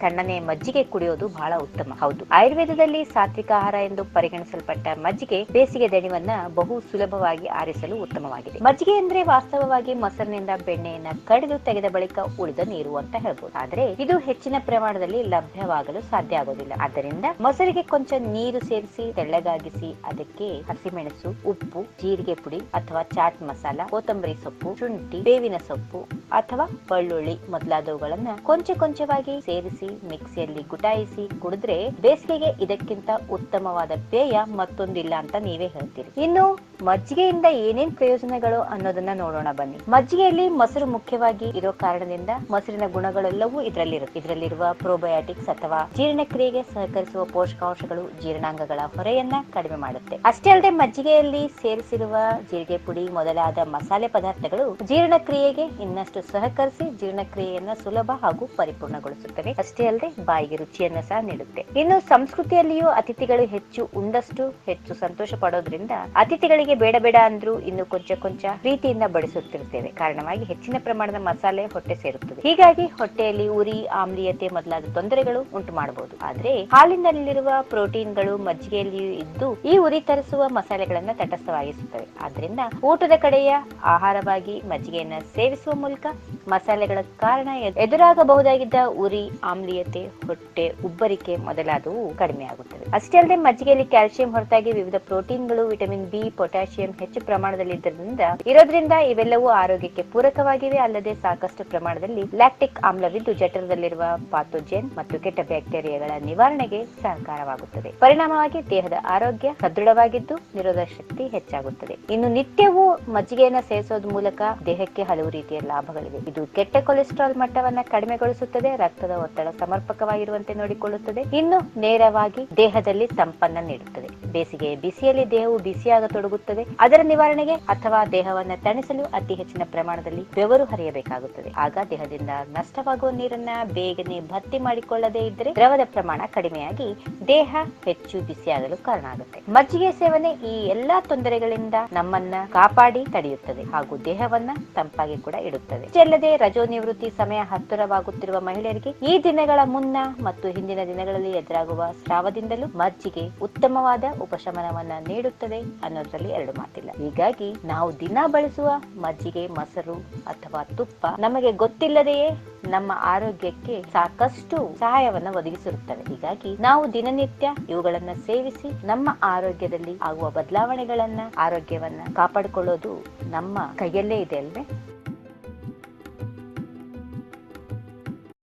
ತಣ್ಣನೆ ಮಜ್ಜಿಗೆ ಕುಡಿಯೋದು ಬಹಳ ಉತ್ತಮ. ಹೌದು. ಆಯುರ್ವೇದದಲ್ಲಿ ಸಾತ್ವಿಕ ಆಹಾರ ಎಂದು ಪರಿಗಣಿಸಲ್ಪಟ್ಟ ಮಜ್ಜಿಗೆ ಬೇಸಿಗೆ ದಣಿವನ್ನ ಬಹು ಸುಲಭವಾಗಿ ಆರಿಸಲು ಉತ್ತಮವಾಗಿದೆ. ಮಜ್ಜಿಗೆ ಅಂದ್ರೆ ವಾಸ್ತವವಾಗಿ ಮೊಸರಿನಿಂದ ಬೆಣ್ಣೆಯನ್ನ ಕಡಿದು ತೆಗೆದ ಬಳಿಕ ಉಳಿದ ನೀರು ಅಂತ ಹೇಳ್ಬೋದು. ಆದ್ರೆ ಇದು ಹೆಚ್ಚಿನ ಪ್ರಮಾಣದಲ್ಲಿ ಲಭ್ಯವಾಗಲು ಸಾಧ್ಯ ಆಗೋದಿಲ್ಲ. ಆದ್ದರಿಂದ ಮೊಸರಿಗೆ ಕೊಂಚ ನೀರು ಸೇರಿಸಿ, ತೆಳ್ಳಗಾಗಿಸಿ, ಅದಕ್ಕೆ ಹಸಿಮೆಣಸು, ಉಪ್ಪು, ಜೀರಿಗೆ ಪುಡಿ ಅಥವಾ ಚಾಟ್ ಮಸಾಲ, ಕೊತ್ತಂಬರಿ ಸೊಪ್ಪು, ಶುಂಠಿ, ಬೇವಿನ ಸೊಪ್ಪು ಅಥವಾ ಬೆಳ್ಳುಳ್ಳಿ ಮೊದಲಾದವುಗಳನ್ನ ಕೊಂಚ ಕೊಂಚವಾಗಿ ಸೇರಿಸಿ ಮಿಕ್ಸಿಯಲ್ಲಿ ಗುಟಾಯಿಸಿ ಕುಡಿದ್ರೆ ಬೇಸಿಗೆಗೆ ಇದಕ್ಕಿಂತ ಉತ್ತಮವಾದ ಪೇಯ ಮತ್ತೊಂದಿಲ್ಲ ಅಂತ ನೀವೇ ಹೇಳ್ತೀರಿ. ಇನ್ನು ಮಜ್ಜಿಗೆಯಿಂದ ಏನೇನ್ ಪ್ರಯೋಜನಗಳು ಅನ್ನೋದನ್ನ ನೋಡೋಣ ಬನ್ನಿ. ಮಜ್ಜಿಗೆಯಲ್ಲಿ ಮೊಸರು ಮುಖ್ಯವಾಗಿ ಇರೋ ಕಾರಣದಿಂದ ಮೊಸರಿನ ಗುಣಗಳೆಲ್ಲವೂ ಇದರಲ್ಲಿರುತ್ತೆ. ಇದರಲ್ಲಿರುವ ಪ್ರೋಬಯೋಟಿಕ್ಸ್ ಅಥವಾ ಜೀರ್ಣಕ್ರಿಯೆಗೆ ಸಹಕರಿಸುವ ಪೋಷಕಾಂಶಗಳು ಜೀರ್ಣಾಂಗಗಳ ಹೊರೆಯನ್ನ ಕಡಿಮೆ ಮಾಡುತ್ತೆ. ಅಷ್ಟೇ ಅಲ್ಲದೆ ಮಜ್ಜಿಗೆಯಲ್ಲಿ ಸೇರಿಸಿರುವ ಜೀರಿಗೆ ಪುಡಿ ಮೊದಲಾದ ಮಸಾಲೆ ಪದಾರ್ಥಗಳು ಜೀರ್ಣಕ್ರಿಯೆಗೆ ಇನ್ನಷ್ಟು ಸಹಕರಿಸಿ ಜೀರ್ಣಕ್ರಿಯೆಯನ್ನ ಸುಲಭ ಹಾಗೂ ಪರಿಪೂರ್ಣಗೊಳಿಸುತ್ತವೆ. ಅಷ್ಟೇ ಅಲ್ಲದೆ ಬಾಯಿಗೆ ರುಚಿಯನ್ನ ಸಹ ನೀಡುತ್ತೆ. ಇನ್ನು ಸಂಸ್ಕೃತಿಯಲ್ಲಿಯೂ ಅತಿಥಿಗಳು ಹೆಚ್ಚು ಉಂಡಷ್ಟು ಹೆಚ್ಚು ಸಂತೋಷ ಪಡೋದ್ರಿಂದ ಅತಿಥಿಗಳಿಗೆ ಬೇಡ ಬೇಡ ಅಂದ್ರೂ ಇನ್ನು ಕೊಂಚ ಕೊಂಚ ಪ್ರೀತಿಯಿಂದ ಬಡಿಸುತ್ತಿರುತ್ತೇವೆ. ಕಾರಣವಾಗಿ ಹೆಚ್ಚಿನ ಪ್ರಮಾಣದ ಮಸಾಲೆ ಹೊಟ್ಟೆ ಸೇರುತ್ತದೆ. ಹೀಗಾಗಿ ಹೊಟ್ಟೆಯಲ್ಲಿ ಉರಿ, ಆಮ್ಲೀಯತೆ ಮೊದಲಾದ ತೊಂದರೆಗಳು ಉಂಟು ಮಾಡಬಹುದು. ಆದ್ರೆ ಹಾಲಿನಲ್ಲಿರುವ ಪ್ರೋಟೀನ್ಗಳು ಮಜ್ಜಿಗೆಯಲ್ಲಿಯೂ ಇದ್ದು ಈ ಉರಿ ತರಿಸುವ ಮಸಾಲೆಗಳನ್ನ ತಟಸ್ಥವಾಗಿಸುತ್ತವೆ. ಆದ್ರಿಂದ ಊಟದ ಕಡೆಯ ಆಹಾರವಾಗಿ ಮಜ್ಜಿಗೆಯನ್ನ ಸೇವಿಸುವ ಮೂಲಕ ಮಸಾಲೆಗಳ ಕಾರಣ ಎದ್- ಎದುರಾಗಬಹುದಾಗಿದ್ದ ಉರಿ, ಆಮ್ಲೀಯತೆ, ಹೊಟ್ಟೆ ಉಬ್ಬರಿಕೆ ಮೊದಲಾದವು ಕಡಿಮೆ ಆಗುತ್ತವೆ ಅಷ್ಟೇ ಅಲ್ಲದೆ ಮಜ್ಜಿಗೆಯಲ್ಲಿ ಕ್ಯಾಲ್ಸಿಯಂ ಹೊರತಾಗಿ ವಿವಿಧ ಪ್ರೋಟೀನ್ಗಳು, ವಿಟಮಿನ್ ಬಿ ಪೊಟ್ಯಾಷಿಯಂ ಹೆಚ್ಚು ಪ್ರಮಾಣದಲ್ಲಿ ಇದ್ದರಿಂದ ಇರೋದ್ರಿಂದ ಇವೆಲ್ಲವೂ ಆರೋಗ್ಯಕ್ಕೆ ಪೂರಕವಾಗಿವೆ, ಅಲ್ಲದೆ ಸಾಕಷ್ಟು ಪ್ರಮಾಣದಲ್ಲಿ ಲ್ಯಾಕ್ಟಿಕ್ ಆಮ್ಲವಿದ್ದು ಜಠರದಲ್ಲಿರುವ ಪಾಥೋಜೆನ್ ಮತ್ತು ಕೆಟ್ಟ ಬ್ಯಾಕ್ಟೀರಿಯಾಗಳ ನಿವಾರಣೆಗೆ ಸಹಕಾರವಾಗುತ್ತದೆ. ಪರಿಣಾಮವಾಗಿ ದೇಹದ ಆರೋಗ್ಯ ಸದೃಢವಾಗಿದ್ದು ನಿರೋಧಕ ಶಕ್ತಿ ಹೆಚ್ಚಾಗುತ್ತದೆ. ಇನ್ನು ನಿತ್ಯವೂ ಮಜ್ಜಿಗೆಯನ್ನು ಸೇವಿಸೋದ್ ಮೂಲಕ ದೇಹಕ್ಕೆ ಹಲವು ರೀತಿಯ ಲಾಭಗಳಿವೆ. ಇದು ಕೆಟ್ಟ ಕೊಲೆಸ್ಟ್ರಾಲ್ ಮಟ್ಟವನ್ನ ಕಡಿಮೆಗೊಳಿಸುತ್ತದೆ, ರಕ್ತದ ಒತ್ತಡ ಸಮರ್ಪಕವಾಗಿರುವಂತೆ ನೋಡಿಕೊಳ್ಳುತ್ತದೆ. ಇನ್ನು ನೇರವಾಗಿ ದೇಹದಲ್ಲಿ ತಂಪನ್ನ ನೀಡುತ್ತದೆ. ಬೇಸಿಗೆ ಬಿಸಿಯಲ್ಲಿ ದೇಹವು ಬಿಸಿಯಾಗತೊಡಗುತ್ತದೆ ಅದರ ನಿವಾರಣೆಗೆ ಅಥವಾ ದೇಹವನ್ನು ತಣಿಸಲು ಅತಿ ಹೆಚ್ಚಿನ ಪ್ರಮಾಣದಲ್ಲಿ ಬೆವರು ಹರಿಯಬೇಕಾಗುತ್ತದೆ. ಆಗ ದೇಹದಿಂದ ನಷ್ಟವಾಗುವ ನೀರನ್ನ ಬೇಗನೆ ಭರ್ತಿ ಮಾಡಿಕೊಳ್ಳದೇ ಇದ್ದರೆ ದ್ರವದ ಪ್ರಮಾಣ ಕಡಿಮೆಯಾಗಿ ದೇಹ ಹೆಚ್ಚು ಬಿಸಿಯಾಗಲು ಕಾರಣ ಆಗುತ್ತೆ. ಮಜ್ಜಿಗೆ ಸೇವನೆ ಈ ಎಲ್ಲಾ ತೊಂದರೆಗಳಿಂದ ನಮ್ಮನ್ನ ಕಾಪಾಡಿ ತಡೆಯುತ್ತದೆ ಹಾಗೂ ದೇಹವನ್ನ ತಂಪಾಗಿ ಕೂಡ ಇಡುತ್ತದೆ. ಇಷ್ಟೇ ರಜೋ ನಿವೃತ್ತಿ ಸಮಯ ಹತ್ತಿರವಾಗುತ್ತಿರುವ ಮಹಿಳೆಯರಿಗೆ ಈ ದಿನಗಳ ಮುನ್ನ ಮತ್ತು ಹಿಂದಿನ ದಿನಗಳಲ್ಲಿ ಎದುರಾಗುವ ಸ್ರಾವದಿಂದಲೂ ಮಜ್ಜಿಗೆ ಉತ್ತಮವಾದ ಉಪಶಮನವನ್ನ ನೀಡುತ್ತದೆ ಅನ್ನೋದ್ರಲ್ಲಿ ಎರಡು ಮಾತಿಲ್ಲ. ಹೀಗಾಗಿ ನಾವು ದಿನ ಬಳಸುವ ಮಜ್ಜಿಗೆ, ಮೊಸರು ಅಥವಾ ತುಪ್ಪ ನಮಗೆ ಗೊತ್ತಿಲ್ಲದೆಯೇ ನಮ್ಮ ಆರೋಗ್ಯಕ್ಕೆ ಸಾಕಷ್ಟು ಸಹಾಯವನ್ನ ಒದಗಿಸಿರುತ್ತವೆ. ಹೀಗಾಗಿ ನಾವು ದಿನನಿತ್ಯ ಇವುಗಳನ್ನ ಸೇವಿಸಿ ನಮ್ಮ ಆರೋಗ್ಯದಲ್ಲಿ ಆಗುವ ಬದಲಾವಣೆಗಳನ್ನ, ಆರೋಗ್ಯವನ್ನ ಕಾಪಾಡಿಕೊಳ್ಳೋದು ನಮ್ಮ ಕೈಯಲ್ಲೇ ಇದೆ ಅಲ್ವೇ?